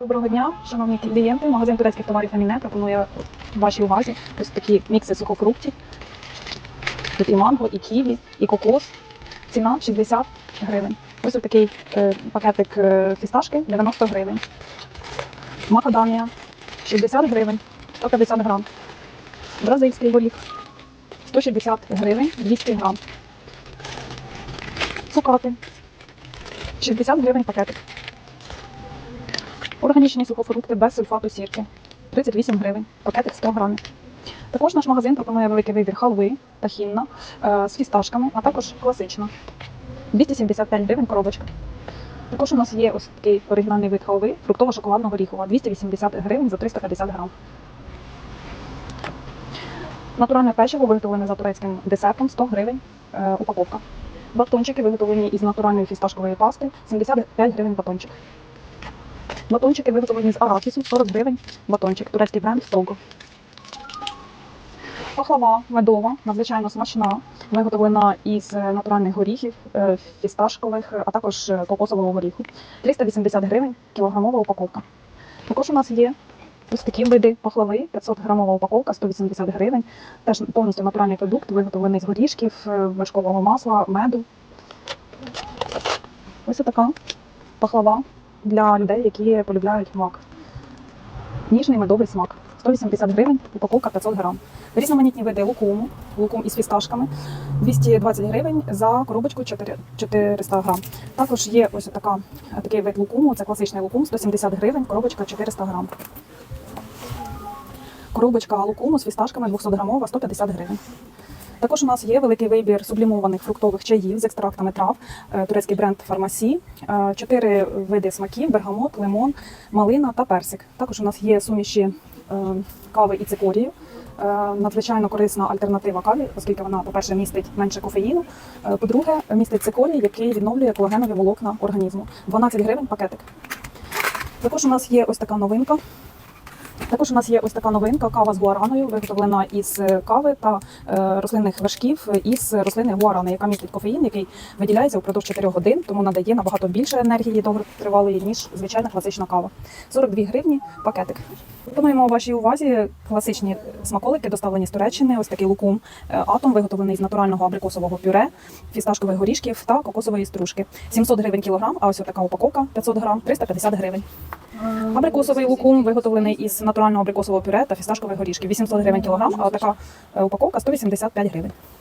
Доброго дня, шановні клієнти. Магазин турецьких товарів Аміне пропонує вашій увазі ось такі мікси сухофруктів. Тут і манго, і ківі, і кокос. Ціна 60 гривень. Ось такий е, пакетик е, фісташки 90 гривень. Макадамія 60 гривень, 150 грам. Бразильський горіх 160 гривень, 200 грам. Цукати 60 гривень пакетик. Органічні сухофрукти без сульфату сірки 38 гривень, пакетик 100 грамів. Також наш магазин пропонує великий вибір халви та хінна е, з фісташками, а також класична. 275 гривень коробочка. Також у нас є ось такий оригінальний вид халви фруктово-шоколадного горіхова 280 гривень за 350 грам. Натуральне печиво виготовлене за турецьким десертом 100 гривень е, упаковка. Батончики виготовлені із натуральної фісташкової пасти 75 гривень батончик. Батончики виготовлені з арахісу 40 гривень. Батончик, турецький бренд Того. Пахлава медова, надзвичайно смачна, виготовлена із е, натуральних горіхів, е, фісташкових, а також е, кокосового горіху. 380 гривень кілограмова упаковка. Також у нас є ось такі види пахлави, 500 грамова упаковка, 180 гривень. Теж повністю натуральний продукт, виготовлений з горішків, вершкового масла, меду. Ось така пахлава для людей, які полюбляють мак. Ніжний медовий смак. 180 гривень, упаковка 500 грам. Різноманітні види лукуму, лукум із фісташками, 220 гривень за коробочку 400 грам. Також є ось така, такий вид лукуму, це класичний лукум, 170 гривень, коробочка 400 грам. Коробочка лукуму з фісташками 200 грамова, 150 гривень. Також у нас є великий вибір сублімованих фруктових чаїв з екстрактами трав, е, турецький бренд Фармасі, е, чотири види смаків: бергамот, лимон, малина та персик. Також у нас є суміші е, кави і цикорію. Е, Надзвичайно корисна альтернатива каві, оскільки вона, по-перше, містить менше кофеїну. По-друге, містить цикорій, який відновлює колагенові волокна організму. 12 гривень пакетик. Також у нас є ось така новинка. Також у нас є ось така новинка кава з гуараною, виготовлена із е, кави та е, рослинних вершків із рослини гуарани, яка містить кофеїн, який виділяється впродовж 4 годин, тому надає набагато більше енергії довготривалої, ніж звичайна класична кава. 42 гривні пакетик. Пропонуємо вашій увазі класичні смаколики, доставлені з Туреччини. Ось такий лукум е, атом, виготовлений з натурального абрикосового пюре, фісташкових горішків та кокосової стружки. 700 гривень кілограм, а ось така упаковка 500 грам, 350 гривень. Абрикосовий лукум виготовлений із натурального абрикосового пюре та фісташкових горішків. 800 гривень кілограм, а така е, упаковка 185 гривень.